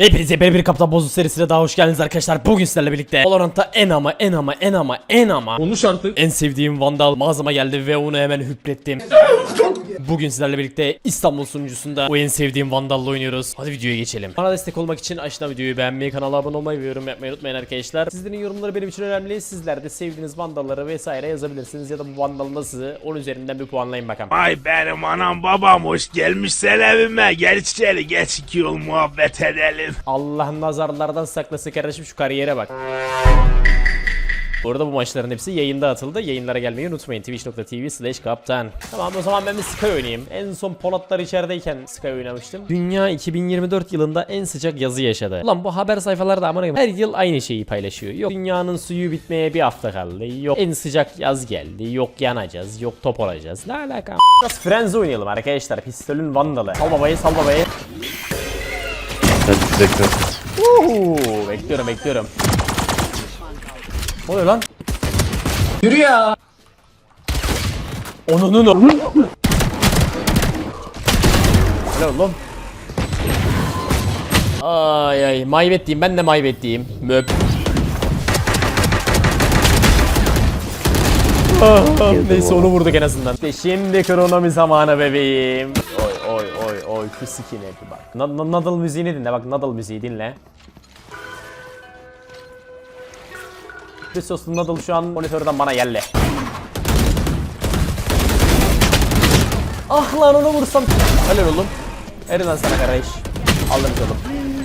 Hepinize bir bir Kaptan Bozuk serisine daha hoş geldiniz arkadaşlar. Bugün sizlerle birlikte Valorant'ta en ama en ama en ama en ama Konuş artık. en sevdiğim Vandal mağazama geldi ve onu hemen hüplettim. Bugün sizlerle birlikte İstanbul sunucusunda o en sevdiğim Vandal'la oynuyoruz. Hadi videoya geçelim. Bana destek olmak için aşağıdan videoyu beğenmeyi, kanala abone olmayı ve yorum yapmayı unutmayın arkadaşlar. Sizlerin yorumları benim için önemli. Sizler de sevdiğiniz Vandal'ları vesaire yazabilirsiniz ya da bu Vandal nasıl? Onun üzerinden bir puanlayın bakalım. Ay benim anam babam hoş gelmişsen evime. Gel içeri geç iki yol muhabbet edelim. Allah nazarlardan saklasın kardeşim şu kariyere bak. Bu arada bu maçların hepsi yayında atıldı. Yayınlara gelmeyi unutmayın. Twitch.tv slash kaptan. Tamam o zaman ben bir Sky oynayayım. En son Polatlar içerideyken Sky oynamıştım. Dünya 2024 yılında en sıcak yazı yaşadı. Ulan bu haber sayfaları amına koyayım. Her yıl aynı şeyi paylaşıyor. Yok dünyanın suyu bitmeye bir hafta kaldı. Yok en sıcak yaz geldi. Yok yanacağız. Yok top olacağız. Ne alaka? Biraz Friends oynayalım arkadaşlar. Pistolün vandalı. Sal babayı sal babayı. Uhu, bekliyorum bekliyorum. Ne oluyor lan? Yürü ya. Onunun o. Ne oğlum? Ay ay maybettiğim ben de maybettiğim. Möp. Ah, ah, Neyse onu vurduk en azından. İşte şimdi kronomi zamanı bebeğim. Oy oy oy oy şu skinhead'i bak. Na- na- Nadal müziğini dinle bak Nadal müziği dinle. Chrisos'un Nadal şu an monitörden bana geldi. Ah lan onu vursam. Helal oğlum. Eri lan sana kardeş. Aldım oğlum.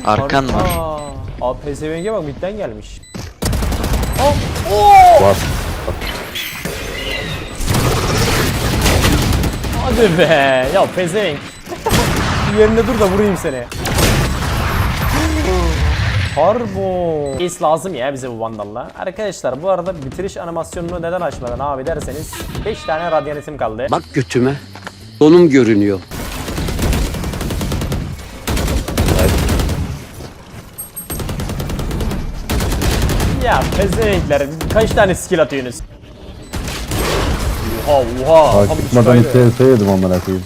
Arkan var. Abi PSV'ye bak midden gelmiş. Oh, oh! Hadi be. Ya pezevenk. Yerinde dur da vurayım seni. Harbo. Ace lazım ya bize bu vandalla. Arkadaşlar bu arada bitiriş animasyonunu neden açmadın abi derseniz 5 tane radyanitim kaldı. Bak götüme. Donum görünüyor. Ya pezevenkler kaç tane skill atıyorsunuz? Oha oha. Tam çıkmadan uçtaydı. iki yedim amına koyayım.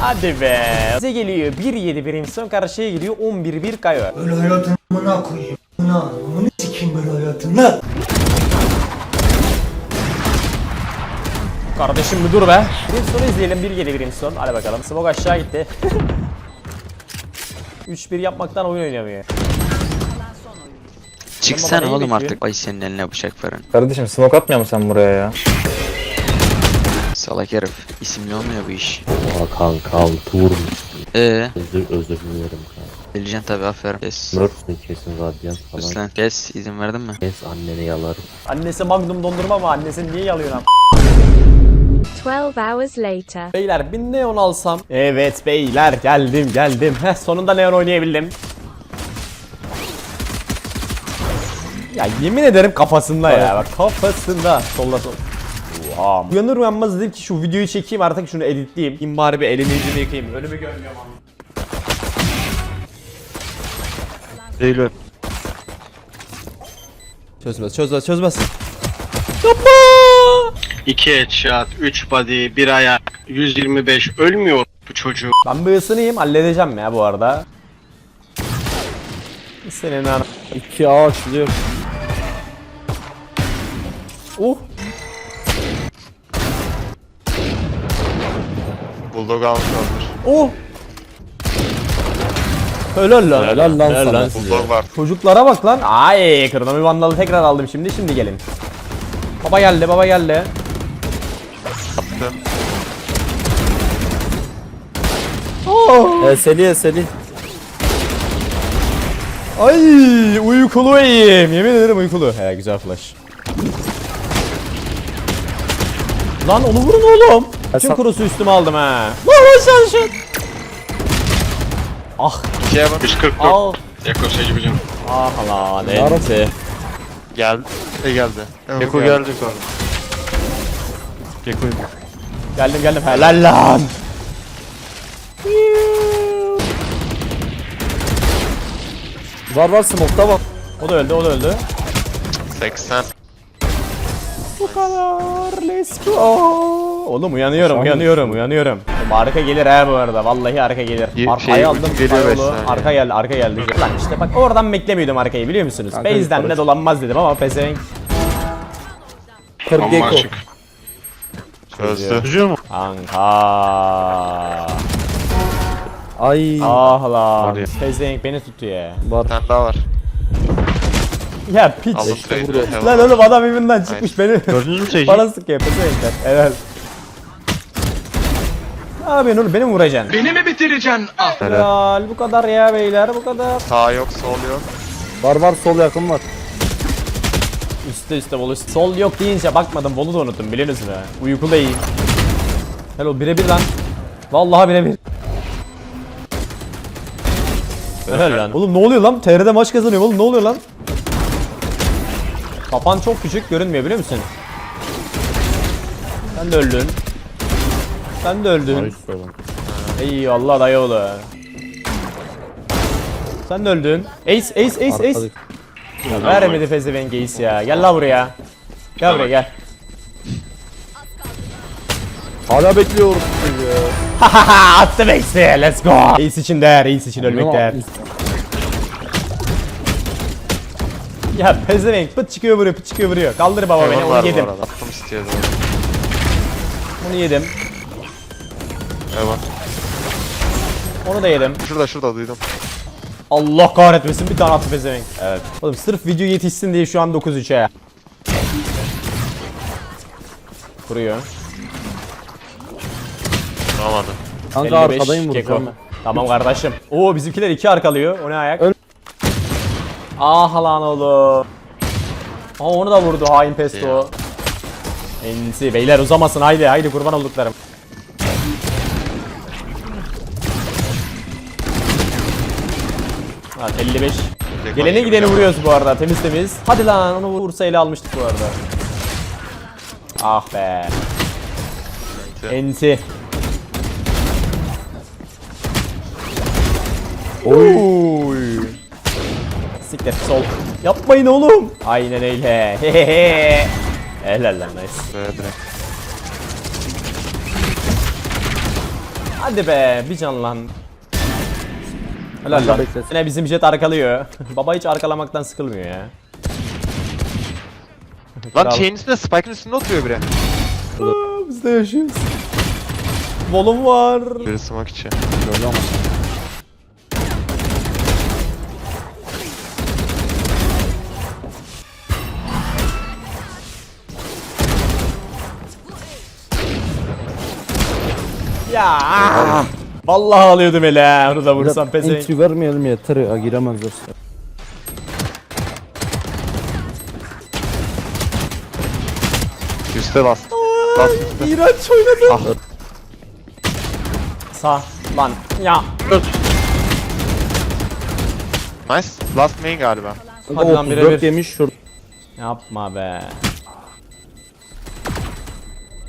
Hadi be. Bize geliyor 1-7 Brimstone karşıya gidiyor 11-1 Kayo. Böyle hayatını amına koyayım. Amına, amını sikeyim böyle hayatını. Kardeşim bir dur be. Brimstone'u izleyelim 1-7 Brimstone. Hadi bakalım. Smoke aşağı gitti. 3-1 yapmaktan oyun oynamıyor. Çıksana oğlum artık. Ay senin eline bıçak falan. Kardeşim smoke atmıyor musun sen buraya ya? Salak herif. İsimli olmuyor bu iş. Aa kanka altı Ee, Özür, özür dilerim kanka. bileceksin tabi aferin. Kes. Smurfs'ın kesin radyant falan. Lan. Kes. izin verdin mi? Kes anneni yalarım. Annesi Magnum dondurma mı? Annesini niye yalıyorsun? 12 hours later. Beyler bir neon alsam. Evet beyler geldim geldim. Heh, sonunda neon oynayabildim. Ya yemin ederim kafasında ya bak kafasında. Solda sol. Oha. Uyanır uyanmaz dedim ki şu videoyu çekeyim artık şunu editleyeyim. Kim bari bir elimi yüzümü yıkayayım. Önümü görmüyorum. Değil Çözmez çözmez çözmez. 2 headshot, 3 body, 1 ayak, 125 ölmüyor bu çocuğu. Ben bir ısınayım halledeceğim ya bu arada. Senin ana. İki A açılıyor. Uh. Bulldog almış olmuş. Oh. Helal lan. Helal lan sana. Bulldog var. Çocuklara bak lan. Ay kronomi vandalı tekrar aldım şimdi. Şimdi gelin. Baba geldi baba geldi. E, Seli Seli. Ay uykulu iyiyim. Yemin ederim uykulu. He güzel flash. Lan onu vurun oğlum. Tüm sen- kurusu üstüme aldım ha. Lan sen şu. Ah 2'ye bak. 144. al. Eko şey gibi canım. Ah lan enti. Geldi. Ne geldi? Eko geldi sonra. Eko Geldim geldim. Helal lan. Var var smoke'ta var. O da öldü o da öldü. 80. Bu kadar. Let's go. Oğlum uyanıyorum, uyanıyorum, uyanıyorum. Oğlum arka gelir ha bu arada. Vallahi arka gelir. Ye- Arkayı şey, aldım. geliyor saniye. Arka geldi, arka geldi. Lan işte bak oradan beklemiyordum arkayı biliyor musunuz? Kanka Base'den yukarı de dolanmaz dedim ama pezevenk. 40 Bomba Gecko. açık. Çözdü. Kanka. Ay. Ah lan. Var ya. Pezevenk beni tuttu ya. Var. Bir tane daha var. Ya piç. İşte. Lan oğlum adam evinden çıkmış beni. Gördünüz mü Seyci? Bana sıkıyor pezevenkler. Evet. Ne yapıyorsun oğlum beni mi vuracaksın? Beni mi bitireceksin? Ah. Helal bu kadar ya beyler bu kadar. Sağ yok, sol yok. Var var sol yakın var. Üste üste bol üst. Sol yok deyince bakmadım bolu da unuttum biliyorsunuz mu? Uykuluyum. Hello birebir lan. Vallahi birebir. Helal lan. Oğlum ne oluyor lan? TR'de maç kazanıyor oğlum ne oluyor lan? Kapan çok küçük görünmüyor biliyor musun? Sen de öldün. Sen de öldün. Nice oğlum. Eyvallah dayı oğlu. Sen de öldün. Ace, ace, ace, ace. Ya vermedi pezevenk ace ya. Gel la buraya. Gel buraya gel. Hala bekliyorum. Ya. Haha attım ace'i. Let's go. Ace için değer, ace için ölmek değer. Ya pezevenk pıt çıkıyor vuruyor, pıt çıkıyor vuruyor. Kaldır baba beni, onu yedim. Attım istiyordu. Onu yedim. Heaven. Onu da yedim. Şurada şurada duydum. Allah kahretmesin bir tane attı pezevenk. Evet. Oğlum sırf video yetişsin diye şu an 9-3'e. Kuruyor. Vuramadı. Kanka 55 arkadayım Keko. vuracağım. Tamam kardeşim. Oo bizimkiler iki arkalıyor. O ne ayak? Öl- Ah lan oğlum. Aa onu da vurdu hain pesto. Ensi beyler uzamasın haydi haydi kurban olduklarım. Ha 55. Gelene gideni vuruyoruz bu arada temiz temiz. Hadi lan onu vursa ele almıştık bu arada. Ah be. Enti. Oy. Siktir sol. Yapmayın oğlum. Aynen öyle. Hehehe. Helal lan nice. Böyle direkt. Hadi be bir can lan. Helal lan. Yine bizim jet arkalıyor. Baba hiç arkalamaktan sıkılmıyor ya. Lan Kral. şeyin üstünde, Spike'ın üstünde oturuyor biri. Aa, Biz de yaşıyoruz. Volum var. Biri smoke içi. Gördü ama. Ya. Vallahi alıyordum hele. Onu da vursam pezevenk. Entry vermeyelim yeter ya giremezler. Üste bas. Bas üste. İğrenç oynadım. Sağ. Lan. Ya. Nice. Last main galiba. Hadi lan 34 birebir. yemiş şurada. Yapma be.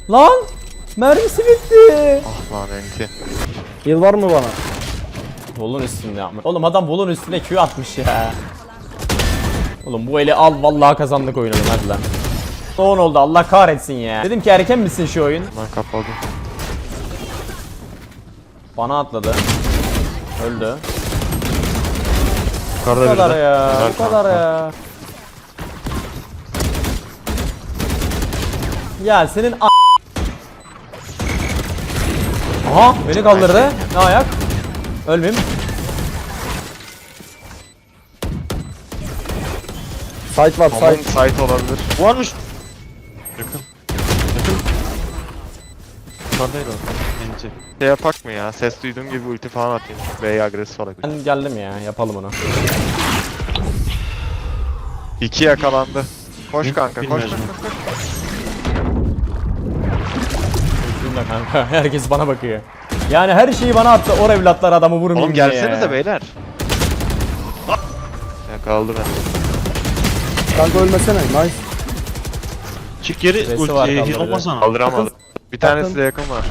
Lan. Mermisi bitti. Ah lan enti. Heal var mı bana? Volun üstünde yapma. Oğlum adam volun üstüne Q atmış ya. Oğlum bu eli al vallahi kazandık oyunu hadi lan. Son oldu Allah kahretsin ya. Dedim ki erken misin şu oyun? Lan kapalı. Bana atladı. Öldü. Bu Yukarıda kadar biri de. ya. Helal Bu kadar ya. Ya senin a- Aha beni kaldırdı. Ne ayak? Ölmeyeyim. Site var site. site olabilir. Varmış. Yakın. Yakın. Yukarıdaydı o. Enti. Şey yapak mı ya? Ses duyduğum gibi ulti falan atayım. B'ye agresif olarak. Ben geldim ya yapalım onu. İki yakalandı. Koş kanka koş koş koş. koş. Üzülme kanka herkes bana bakıyor. Yani her şeyi bana attı or evlatlar adamı vurmayayım Oğlum diye gelsenize ya. beyler. Yakaladı beni. Kanka ölmesene. Nice. Çık geri Resi ulti var e, kaldırdı. olmasana. Kaldıramadı. Bir tanesi de yakın var.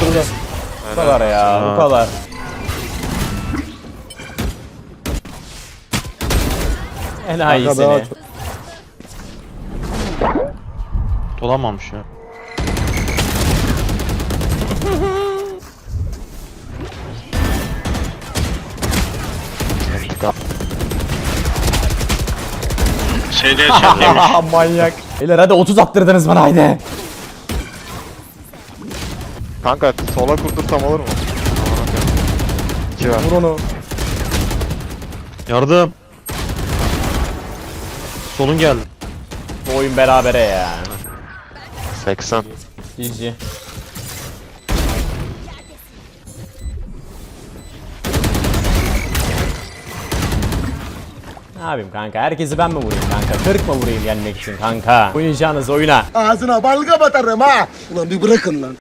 Şurada. Bu kadar ya bu kadar. Enayi Kanka daha seni. çok. Olamamış ya. Şeyde headshot yemiş. Manyak. Beyler hadi 30 attırdınız bana haydi. Kanka sola kurdursam olur mu? İki ver. Vur onu. Yardım. Solun geldi. Bu oyun berabere ya. 80. GG. Ne yapayım kanka? Herkesi ben mi vurayım kanka? 40 mı vurayım yenmek için kanka? Oynayacağınız oyuna. Ağzına balga batarım ha. Ulan bir bırakın lan.